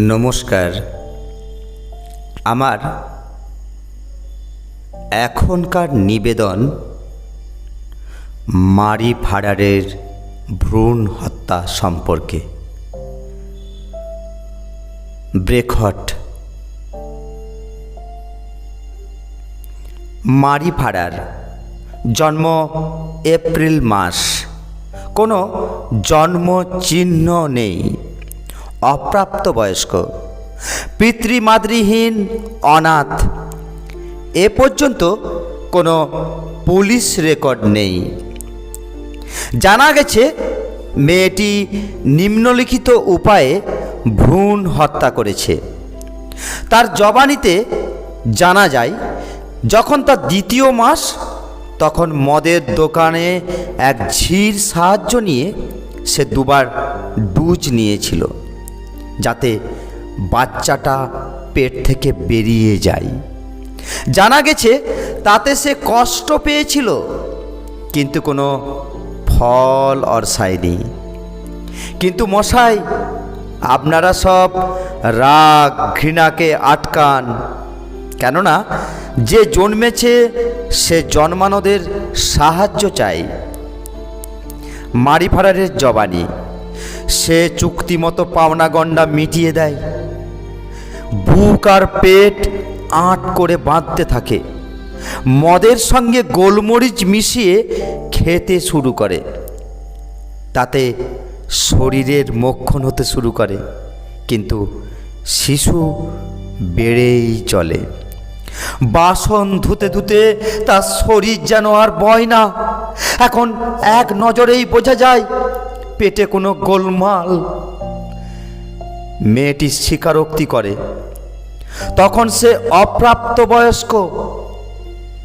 নমস্কার। আমার এখনকার নিবেদন মারি ফাড়ারের ভ্রূণ হত্যা সম্পর্কে। ব্রেকহট মারি ফাড়ার জন্ম এপ্রিল মাস। কোনো জন্ম চিহ্ন নেই। অপ্রাপ্তবয়স্ক, পিতৃমাতৃহীন, অনাথ। এ পর্যন্ত কোনো পুলিশ রেকর্ড নেই। জানা গেছে, মেয়েটি নিম্নলিখিত উপায়ে ভ্রূণ হত্যা করেছে। তার জবানিতে জানা যায়, যখন তার দ্বিতীয় মাস, তখন মদের দোকানে এক ঝির সাহায্য নিয়ে সে দুবার ডুজ নিয়েছিল। যাতে বাচ্চাটা পেট থেকে বেরিয়ে যায়। জানা গেছে তাতে সে কষ্ট পেয়েছিল, কিন্তু কোনো ফল অরসায়নি। কিন্তু মশাই, আপনারা সব রাগ ঘৃণাকে আটকান। কেননা যে জন্মেছে সে জন্মানোদের সাহায্য চাই। মারিফারারের জবানি। সে চুক্তিমতো পাওনা গণ্ডা মিটিয়ে দেয়। বুক আর পেট আট করে বাঁধতে থাকে। মদের সঙ্গে গোলমরিচ মিশিয়ে খেতে শুরু করে। তাতে শরীরের মক্ষণ হতে শুরু করে। কিন্তু শিশু বেড়েই চলে। বাসন ধুতে ধুতে তার শরীর যেন আর বয় না। এখন এক নজরেই বোঝা যায় পেটে কোনো গোলমাল মেয়েটি স্বীকারোক্তি করে। তখন সে অপ্রাপ্তবয়স্ক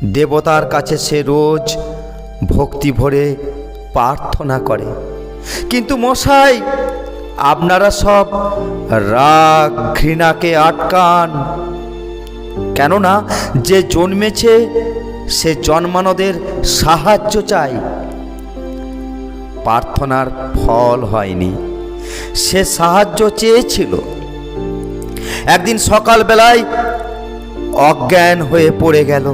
দেবতার কাছে সে রোজ ভক্তি ভরে প্রার্থনা করে। কিন্তু মশাই, আপনারা সব রাগ ঘৃণাকে আটকান। কেননা যে জন্মেছে, সে জন্মানোদের সাহায্য চায়। প্রার্থনার ফল হয়নি। সে সাহায্য চেয়েছিল। একদিন সকালবেলায় অজ্ঞান হয়ে পড়ে গেল।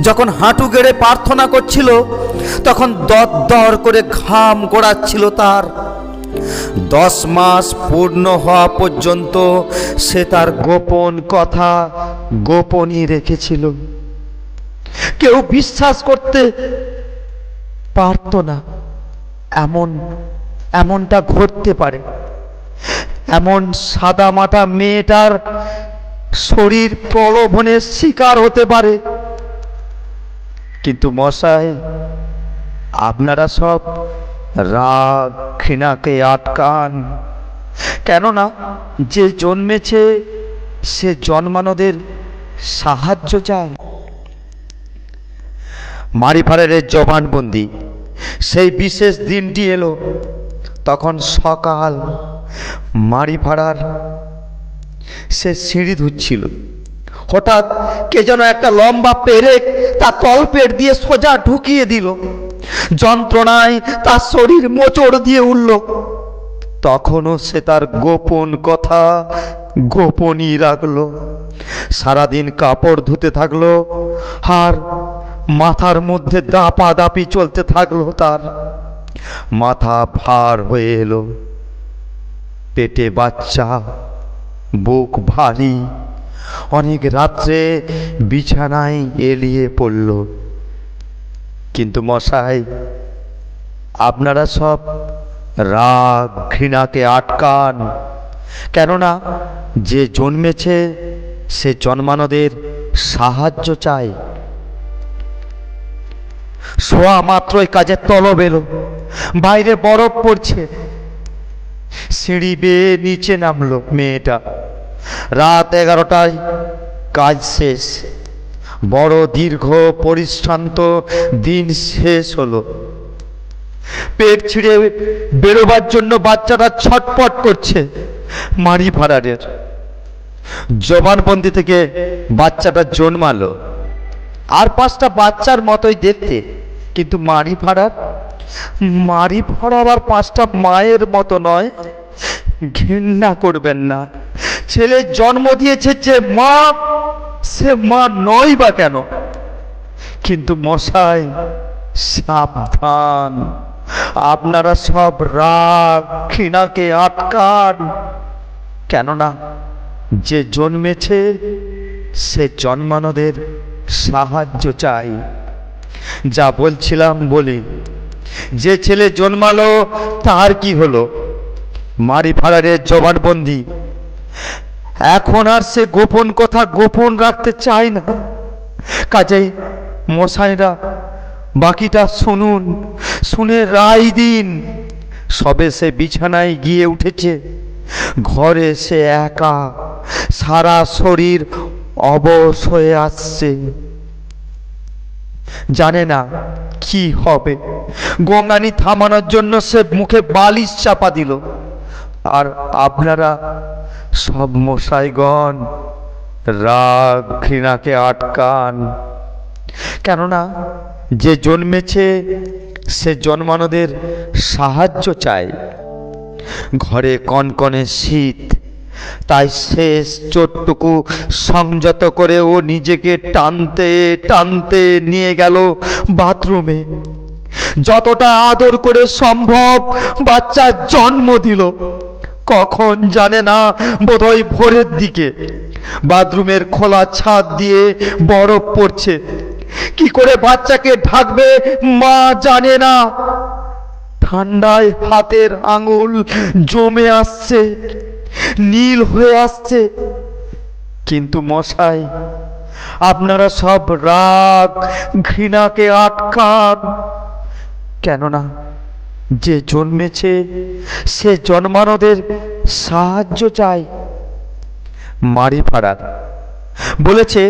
যখন হাঁটু গেড়ে প্রার্থনা করছিল, তখন দর করে ঘাম গড়াচ্ছিল তার। দশ মাস পূর্ণ হওয়া পর্যন্ত সে তার গোপন কথা গোপনই রেখেছিল। কেউ বিশ্বাস করতে পারত না। এমন, এমনটা ঘটতে পারে। এমন সাদা সাদামাটা মেয়েটার শরীর প্রলোভনের শিকার হতে পারে। কিন্তু মশাই, আপনারা সব রাগ, ঘৃণাকে আটকান। কেননা যে জন্মেছে, সে জন্মানোদের সাহায্য চায়। মারিফারের জবানবন্দি সেই বিশেষ দিনটি এলো। তখন সকাল মারিফাড়ার সে সিঁড়ি ধুচ্ছিল। হঠাৎ কে যেন একটা লম্বা পেরেক তার তলপেট দিয়ে সোজা ঢুকিয়ে দিল। যন্ত্রণায় তার শরীর মোচড় দিয়ে উঠল। তখনও সে তার গোপন কথা গোপনই রাখল। সারাদিন কাপড় ধুতে থাকল আর মাথার মধ্যে দাপা দাপি চলতে থাকল তার। মাথা ভার হয়ে এলো। পেটে বাচ্চা, বুক ভারী। অনেক রাত্রে বিছানায় এলিয়ে পড়ল। কিন্তু মশাই, আপনারা সব রাগ ঘৃণাকে আটকান। কেননা যে জন্মেছে, সে জন্মানোদের সাহায্য চায়। শোয়া মাত্রই কাজের তলব এলো। বাইরে বরফ পড়ছে। সিঁড়ি বেয়ে নিচে নামলো মেয়েটা। রাত এগারোটায় কাজ শেষ। বড় দীর্ঘ পরিশ্রান্ত দিন শেষ হলো। পেট ছিঁড়ে বেরোবার জন্য বাচ্চাটা ছটপট করছে মারি ভাড়ারের জবানবন্দি থেকে বাচ্চাটা জন্মালো। আর পাঁচটা বাচ্চার মতোই দেখতে। কিন্তু মারি ভাড়ার মারি ভাড়ার আর পাঁচটা মায়ের মতো নয়। ঘৃণা করবেন না। ছেলে জন্ম দিয়েছে যে মা, সে মা নয় বা কেন? কিন্তু মশাই, সাবধান। আপনারা সব রাগ, ঘৃণাকে আটকান। কেননা, যে জন্মেছে, সে জন্মানোদের সাহায্য চাই। যা বলছিলাম বলি, যে ছেলে জন্মালো তার কি হলো? মারি ফাড়ারের জবানবন্দি। এখন আর সে গোপন কথা গোপন রাখতে চায় না। কাজেই মশাইরা, বাকিটা শুনুন, শুনে রায় দিন। সবে সে বিছানায় গিয়ে উঠেছে, ঘরে সে একা, সারা শরীর অবশ হয়ে আসছে। জানে না কি হবে। গঙ্গানি থামানোর জন্য সে মুখে বালিশ চাপা দিল। আর আপনারা সব মশাইগণ, রাগ ঘৃণাকে আটকান। কেননা যে জন্মেছে, সে জন্মানোদের সাহায্য চায়। ঘরে কনকনে শীত তাই শেষ চোটটুকু সংযত করে ও নিজেকে টানতে টানতে নিয়ে গেল বাথরুমে। যতটা আদর করে সম্ভব বাচ্চার জন্ম দিল। কখন জানে না, বোধহয় ভোরের দিকে। বাথরুমের খোলা ছাদ দিয়ে বরফ পড়ছে। কি করে বাচ্চাকে ঢাকবে, মা জানে না। ঠান্ডায় হাতের আঙুল জমে আসছে। নীল হয়ে আসছে। কিন্তু মশাই, আপনারা সব রাগ, ঘৃণাকে আটকান। কেননা যে জন্মেছে, সে জন্মানোদের সাহায্য চায় মারি ফাড়ার বলেছে,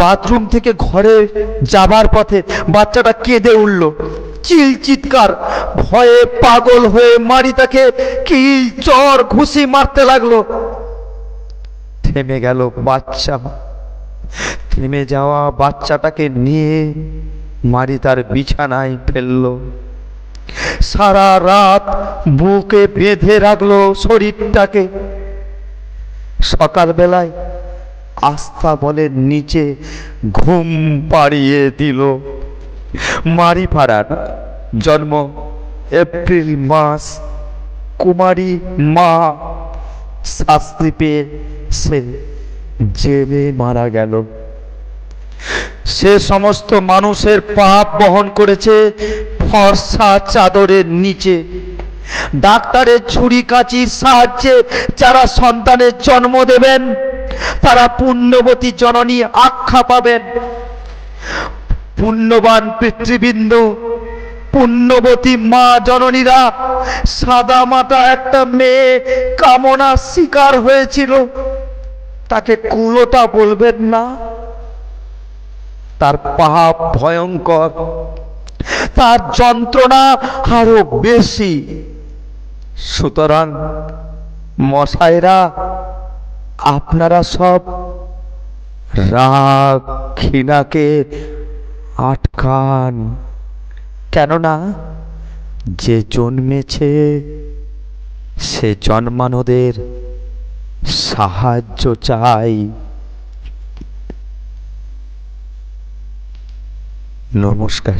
বাথরুম থেকে ঘরে যাবার পথে বাচ্চাটা কেঁদে উঠল। চিল চিৎকার, ভয়ে পাগল হয়ে মারি তাকে, কিল চর ঘুষি মারতে লাগল। থেমে গেল বাচ্চা থেমে যাওয়া বাচ্চাটাকে নিয়ে মারি তার বিছানায় ফেলল। সারা রাত বুকে বেঁধে রাখল শরীরটাকে। সকালবেলায় আস্থা বলের নিচে ঘুম পাড়িয়ে দিল। মারি পাড়ার জন্ম এপ্রিল মাস। কুমারী মা শাস্তি পেয়ে সে জেলে মারা গেল। সে সমস্ত মানুষের পাপ বহন করেছে ফর্সা চাদরের নিচে। ডাক্তারের ছুরি কাঁচির সাহায্যে যারা সন্তানের জন্ম দেবেন, তারা পুণ্যবতী জননী আখ্যা পাবেন। পুণ্যবান পিতৃবৃন্দ, পুণ্যবতী মা জননীরা, সাদা মাটা একটা মেয়ে কামনার শিকার হয়েছিল। তাকে কুলোটা বলবেন না। তার পাপ ভয়ঙ্কর, তার যন্ত্রণা আরও বেশি। সুতরাং মশাইরা, আপনারা সব রাগ ঘৃণাকে আটকান। কেননা যে জন্মেছে সে জন্মানোদের সাহায্য চাই। নমস্কার।